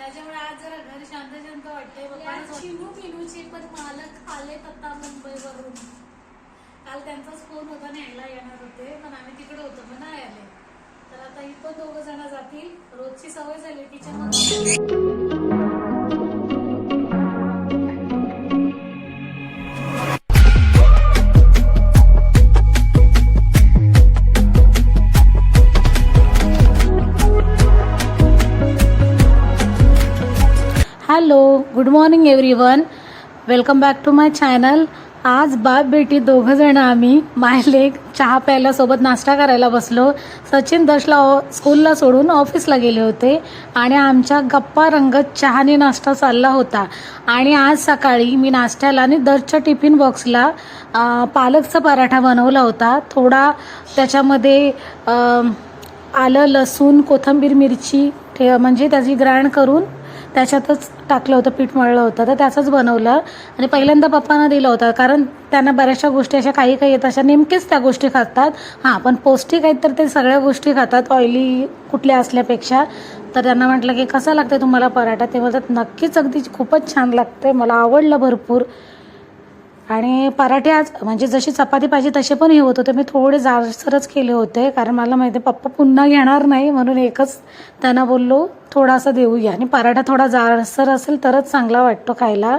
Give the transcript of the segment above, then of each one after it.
त्याच्यामुळे आज जरा घर शांत शांत वाटतंय चिनू पिनूचे पण मालक आलेत आता मुंबईवरून. काल त्यांचाच फोन होता न्यायला येणार होते पण आम्ही तिकडे होतो पण नाही आले. तर आता पण दोघं जण जातील. रोजची सवय झाली तिच्यामध्ये good morning everyone. Welcome back to my channel. आज बाप बेटी दोघं जण आम्ही मायलेक चहा प्यायला सोबत नाश्ता करायला बसलो. सचिन दशला ऑ- स्कूलला सोडून ऑफिसला गेले होते आणि आमच्या गप्पा रंगत चहाने नाश्ता चालला होता. आणि आज सकाळी मी नाश्त्याला आणि दरच्या टिफिन बॉक्सला पालकचा पराठा बनवला होता. थोडा त्याच्यामध्ये आलं लसूण कोथिंबीर मिरची ठे म्हणजे त्याची ग्राइंड करून त्याच्यातच टाकलं होतं पीठ मळलं होतं. तर त्याचंच बनवलं आणि पहिल्यांदा पप्पांना दिलं होतं. कारण त्यांना बऱ्याचशा गोष्टी अशा काही काही येत अशा नेमकेच त्या गोष्टी खातात. हां पण पौष्टिक आहेत तर ते सगळ्या गोष्टी खातात. ऑइली कुठल्या असल्यापेक्षा. तर त्यांना म्हटलं की कसा लागतं तुम्हाला पराठा? ते म्हणतात नक्कीच अगदी खूपच छान लागते मला आवडलं भरपूर. आणि पराठे आज म्हणजे जशी चपाती पाहिजे तसे पण हे होत होते. मी थोडे जाडसरच केले होते कारण मला माहिती आहे पप्पा पुन्हा घेणार नाही म्हणून एकच त्यांना बोललो थोडासा देऊया. आणि पराठा थोडा जाडसर असेल तरच चांगला वाटतो खायला.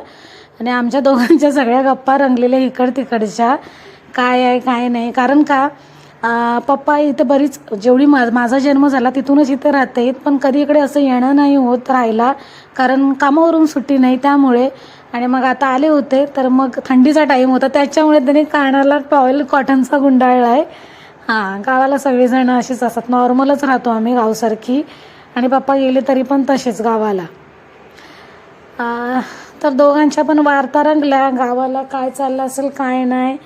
आणि आमच्या दोघांच्या सगळ्या गप्पा रंगलेल्या इकड तिकडच्या काय आहे काय नाही. कारण का पप्पा इथं बरीच जेवढी मा माझा जन्म झाला तिथूनच इथे राहते. पण कधी इकडे असं येणं नाही होत राहायला कारण कामावरून सुट्टी नाही. त्यामुळे आणि मग आता आले होते तर मग थंडीचा टाईम होता. त्याच्यामुळे त्यांनी कानाला टॉयल कॉटनचा गुंडाळला आहे. हां गावाला सगळेजण असेच असतात. नॉर्मलच राहतो आम्ही गावसारखी. आणि पप्पा गेले तरी पण तसेच गावाला. तर दोघांच्या पण वार्ता रंगल्या गावाला काय चाललं असेल काय नाही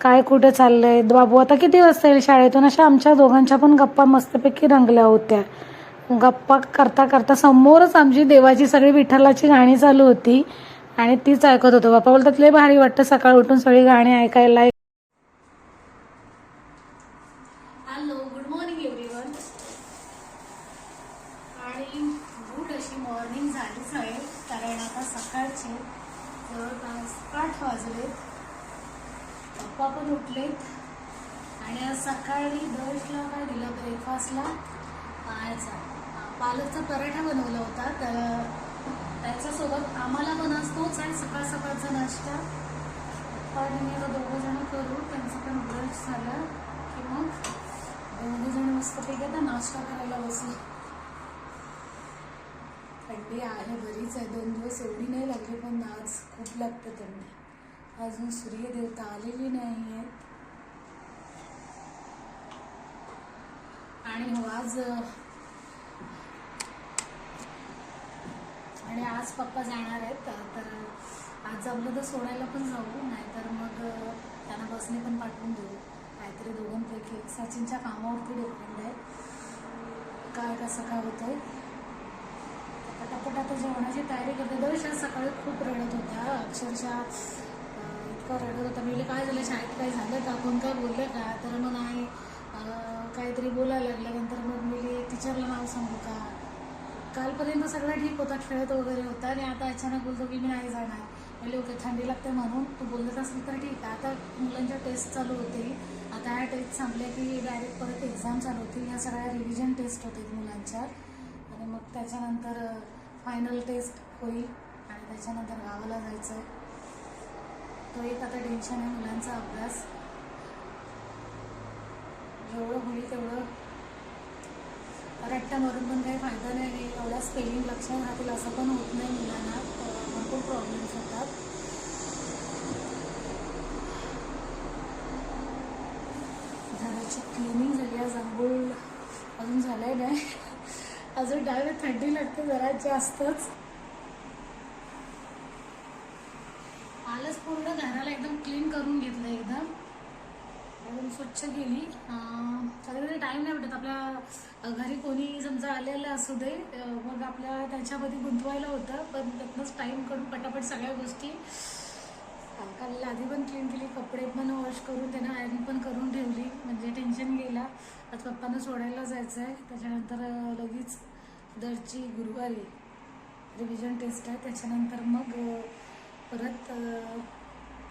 काय कुठे चाललंय? बाबू आता किती वाजता येईल शाळेतून? अशा आमच्या दोघांच्या पण गप्पा मस्तपैकी रंगल्या होत्या. गप्पा करता करता समोरच आमची देवाची सगळी विठ्ठलाची गाणी चालू होती. आणि तीच ऐकत होतो. बाप्पा बोलतात लय भारी वाटतं सकाळ उठून सगळी गाणी ऐकायला. हॅलो गुड मॉर्निंग एव्हरीवन आणि गुड अशी मॉर्निंग झालीच आहे कारण आता सकाळचे जवळपास आठ वाजले. पप्पा पण उठलेत. आणि आज सकाळी दशला काय दिलं ब्रेकफास्टला याचा पालकचा पराठा बनवला होता. तर त्याच्यासोबत आम्हाला पण असतो तोच नाश्ता पप्पा मी दोघं जण करू त्यांचं पण ब्रश झालं की मग दोघं जण मस्तपैकी आता नाश्ता करायला बसू. थंडी आहे बरीच आहे दोन दिवस एवढी नाही लागली पण आज खूप लागते थंडी. अजून सूर्यदेवता आलेली नाही आहेत आणि हो आज आणि आज पप्पा जाणार आहेत तर आज जमलं तर सोडायला पण जाऊ नाहीतर मग त्यांना बसने पण पाठवून देऊ. काहीतरी दोघांपैकी. सचिनच्या कामावरती डिपेंड आहे. काय कसं काय होतंय? पटापट आता जेवणाची तयारी करते. दर्शन सकाळी खूप रडत होत्या. अक्षरशः इतकं रडत होता मी काय झालं? शाळेत काय झालं? का कोण काय बोललं का? तर मग नाही काहीतरी बोलायला लागल्यानंतर मग मी टीचरला नाव सांगू का? कालपर्यंत सगळं ठीक होता. खेळत वगैरे होता. आणि आता अचानक बोलतो की मी नाही जाणार. म्हणजे ओके थंडी लागते म्हणून तू बोलत असली तर ठीक आहे. आता मुलांच्या टेस्ट चालू होतील. आता ह्या टेस्ट संपल्या की डायरेक्ट परत एक्झाम चालू होतील. ह्या सगळ्या रिव्हिजन टेस्ट होतील मुलांच्या. आणि मग त्याच्यानंतर फायनल टेस्ट होईल. आणि त्याच्यानंतर गावाला जायचं आहे तो एक आता टेन्शन आहे मुलांचा अभ्यास. जेवढं होईल तेवढं. रट्टा मारून पण काही फायदा नाही. एवढा स्पेलिंग लक्षात राहतील असं पण होत नाही मुलांना. भरपूर प्रॉब्लेम्स होतात. घराची क्लिनिंग झाली आज आंघोळ अजून झालंय नाही. अजून डायरेक्ट थंडी लागते जरा जास्तच. आलंच पूर्ण घराला एकदम क्लीन करून घेतलं एकदम. एकदम स्वच्छ केली. कधी कधी टाईम नाही भेटत. आपल्या घरी कोणी समजा आलेलं असू दे मग आपल्या त्याच्यामध्ये गुंतवायला होतं. पण त्यातनंच टाईम करून पटापट सगळ्या गोष्टी काल आधी पण क्लीन केली कपडे पण वॉश करून त्यांना आयरन पण करून ठेवली. म्हणजे टेन्शन गेला. आज पप्पांना सोडायला जायचं आहे त्याच्यानंतर लगेच दरची गुरुवारी रिव्हिजन टेस्ट आहे. त्याच्यानंतर मग परत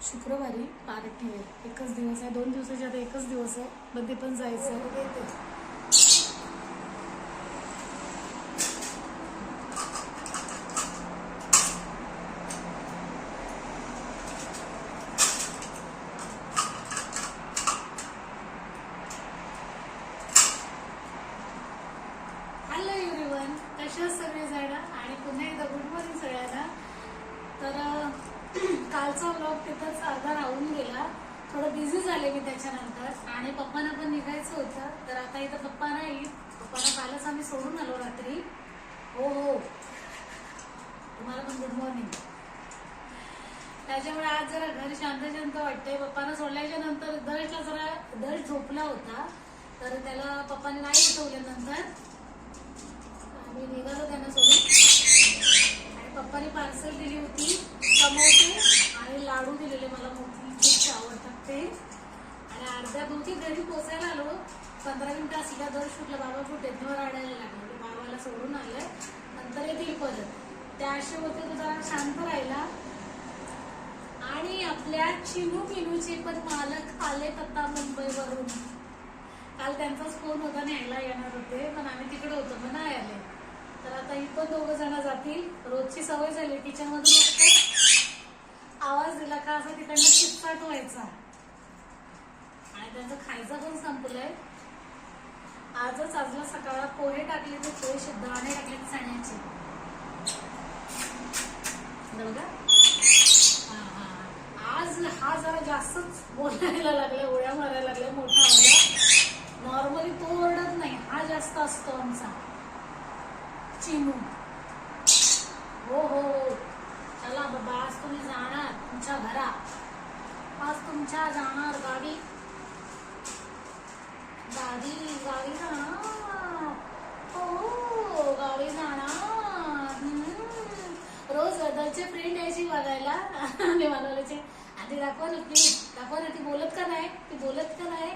शुक्रवारी पार्टी आहे. एकच दिवस आहे. दोन दिवसाच्या आता एकच दिवस आहे. मध्ये पण जायचं आहे. हो, हो, येते हॅलो एव्हरीवन कशा सगळे जण आणि पुन्हा एकदा गुड मॉर्निंग सगळ्यांना तर अं, कालचा व्लॉग तिथंच अर्धा राहून गेला थोडं बिझी झाले मी त्याच्यानंतर आणि पप्पांना पण निघायचं होतं तर आता इथं पप्पा नाही पप्पांना कालच आम्ही सोडून आलो रात्री हो हो तुम्हाला पण गुड मॉर्निंग त्याच्यामुळे आज जरा घर शांत शांत वाटतंय. पप्पांना सोडल्याच्या नंतर दर्शला जरा दर्श झोपला होता. तर त्याला पप्पाने नाही उठवल्यानंतर आणि आम्ही निघालो त्यांना सोडून. आणि पप्पाने पार्सल दिली होती समोसे आणि लाडू दिलेले मला मोठी खूप आवडतात ते. आणि अर्ध्या दोघी घरी पोचायला आलो. पंधरा मिनिटं असल्या दर शुटलं बाबा कुठे? घर आणायला लागले. बाबाला सोडून आलंय नंतर येतील परत. त्या असे होते तो जरा शांत राहिला. आणि आपल्या चिनू मिनूचे पण मालक आले आता मुंबईवरून. काल त्यांचाच फोन होता न्यायला येणार होते पण आम्ही तिकडे होतो पण नाही आले. तर आता ही पण दोघ जण जातील. रोजची सवय झाली किचन आवाज दिला का असा तिकडनं चिपचाट व्हायचा. आणि त्यांचं खायचं पण संपलंय. आजच आजला सकाळला पोहे टाकले ते शुद्ध आणि टाकले चण्याचे बघा. हा. हा जरा जास्तच बोलायला लागला उड्या मारायला लागल्या मोठा आवाज नॉर्मली तो ओरडत नाही हा जास्त असतो आमचा. चिनू. हो हो, हो. चला बाबा आज तुम्ही जाणार तुमच्या घरा आज तुमच्या जाणार गावी गावी गावी जाणार. हो गावी जाणार. रोज गदरचे फ्रेंड यायची बघायला. आणि मला आधी दाखवा ना प्लीज दाखवा ना ती बोलत का नाही ती बोलत का नाही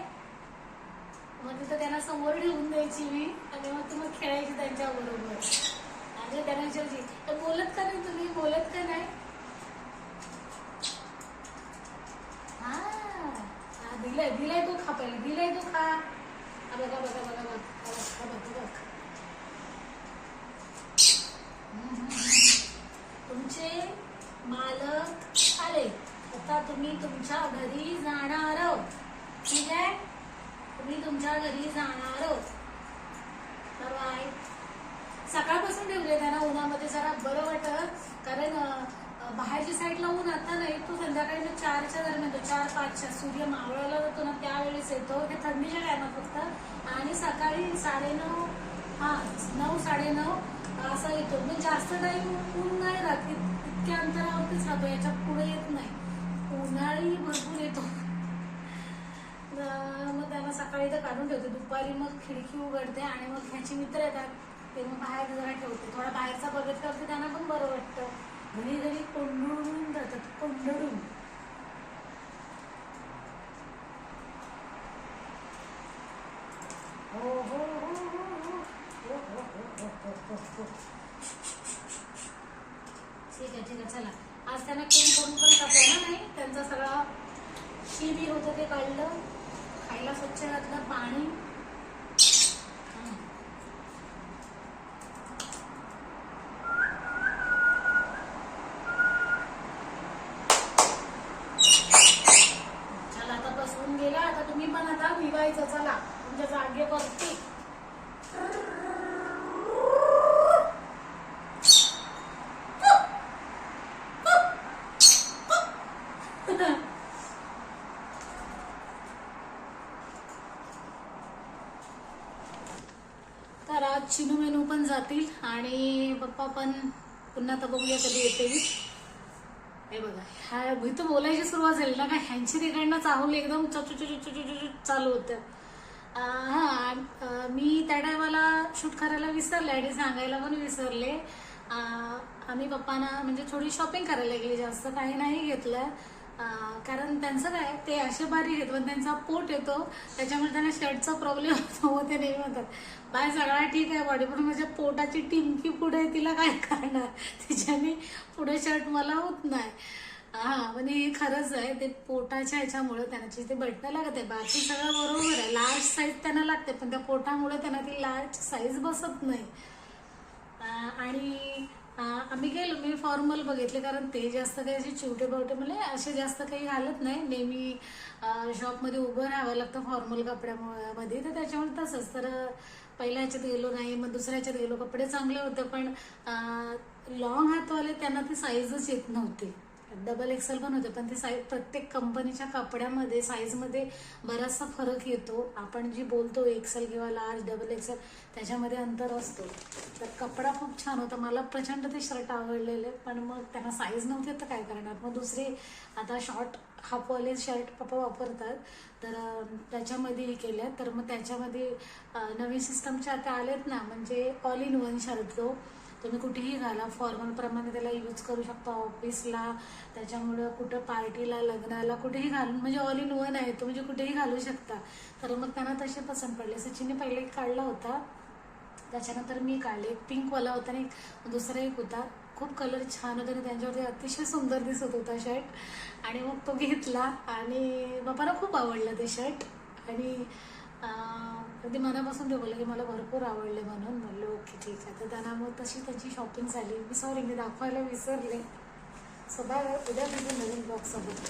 मग तिथं त्यांना समोर ठेवून द्यायची मी आणि मग ती मग खेळायची त्यांच्या बरोबर आणि त्यांना विचारायची "तर बोलत का नाही तुम्ही बोलत का नाही हा दिलाय दिलाय तो खा पहिले दिलाय तो खा बघा बघा बघा बघा बघा बघ, हा बघ. हम्म, हम्म, हम्म. तुमचे मालक आले आता तुम्ही तुमच्या घरी जाणार आहोत. ठीक आहे? तुम्ही तुमच्या घरी जाणार आहोत. बाय सकाळपासून ठेवले त्यांना उन्हामध्ये जरा बरं वाटत कारण बाहेरच्या साईडला ऊन आता नाही तो संध्याकाळी चारच्या दरम्यान येतो चार पाचच्या. सूर्य मावळायला जातो ना त्यावेळेस येतो. ते थंडीच्या टायमात फक्त. आणि सकाळी साडेनऊ हा नऊ साडेनऊ असा येतो. म्हणजे जास्त टाईम ऊन नाही राहत. इतक्या अंतरावरतीच राहतो याच्यापुढे येत नाही. उन्हाळी भरपूर येतो मग त्यांना सकाळी तर काढून ठेवते दुपारी मग खिडकी उघडते आणि मग ह्याची मित्र येतात ते मग बाहेर जरा ठेवते थोडा बाहेरचा बघत करते त्यांना पण बरं वाटतं घरी घरी कोंडळून जातात कोंडळून हो हो हो हो हो हो हो हो हो ठीक आहे ठीक आहे चला आज त्यांना क्लीन करून पण टाकलं ना नाही? त्यांचा सगळा शिबी होतं ते काढलं. खायला स्वच्छ घातलं पाणी हं. चला आता बसवून गेला आता तुम्ही पण आता निघायचं चला तुमच्या जागेवरती तर आज चिनू मेनू पण जातील आणि पप्पा पण पुन्हा तर बघूया कधी येते हे बघा ह्या तर बोलायची सुरुवात झाली ना का ह्यांची तिकडनं चाहूल एकदम चचू चचू चचू चचू चालू होतं. हां मी त्या टायमाला शूट करायला विसरले आणि सांगायला पण विसरले. आम्ही पप्पांना म्हणजे थोडी शॉपिंग करायला गेली जास्त काही नाही घेतलं. कारण त्यांचं काय ते असे बारीक आहेत पण त्यांचा पोट येतो त्याच्यामुळे त्यांना शर्टचा प्रॉब्लेम होतो व ते नेहमी म्हणतात. बाय सगळा ठीक आहे बॉडी पण माझ्या पोटाची टिमकी पुढे आहे, तिला काय करणार? तिच्याने पुढे शर्ट मला होत नाही. हा म्हणजे हे खरंच आहे ते पोटाच्या ह्याच्यामुळे त्यांना ते बटणं लागत आहे. बाकी सगळं बरोबर आहे. लार्ज साईज त्यांना लागते पण त्या पोटामुळे त्यांना ती लार्ज साईज बसत नाही. आणि आम्ही गेलो मी फॉर्मल बघितले कारण ते जास्त काही असे चिवटे बावटे म्हणजे असे जास्त काही घालत नाही. नेहमी शॉपमध्ये उभं राहावं लागतं फॉर्मल कपड्यामध्ये. तर त्याच्यामुळे तसंच. तर पहिल्या ह्याच्यात गेलो नाही मग दुसऱ्या ह्याच्यात गेलो. कपडे चांगले होते पण लॉंग हातवाले त्यांना ती साईजच येत नव्हती. डबल एक्सेल पण होते पण ते साईज प्रत्येक कंपनीच्या कपड्यामध्ये साईजमध्ये बराचसा फरक येतो. आपण जी बोलतो एक्सेल किंवा लार्ज डबल एक्सेल त्याच्यामध्ये अंतर असतो. तर कपडा खूप छान होता. मला प्रचंड ते शर्ट आवडलेले पण मग त्यांना साईज नव्हते तर काय करणार? मग दुसरे आता शॉर्ट हाफवाले शर्ट पप्पा वापरतात. तर त्याच्यामध्ये हे केल्या. तर मग त्याच्यामध्ये नवीन सिस्टमच्या आता आलेत ना म्हणजे ऑल इन वन शर्ट तो. तुम्ही कुठेही घाला फॉर्मल प्रमाणे त्याला यूज करू शकता ऑफिसला त्याच्यामुळं कुठं पार्टीला लग्नाला कुठेही घालून म्हणजे ऑल इन वन आहे तो म्हणजे कुठेही घालू शकता. तर मग त्यांना तसे पसंत पडले. सचिनने पहिले एक काढला होता. त्याच्यानंतर मी काढले. एक पिंकवाला होता आणि एक दुसरा एक होता. खूप कलर छान होता आणि त्यांच्यावरती अतिशय सुंदर दिसत होता शर्ट आणि मग तो घेतला आणि बापाला खूप आवडलं ते शर्ट आणि अगदी मनापासून ते बोलले की मला भरपूर आवडले म्हणून म्हणलं ओके ठीक आहे. तर त्यांना मग तशी त्यांची शॉपिंग झाली. मी सॉरी मी दाखवायला विसरले. सो बाय उद्या भेटून नवीन ब्लॉगसोबत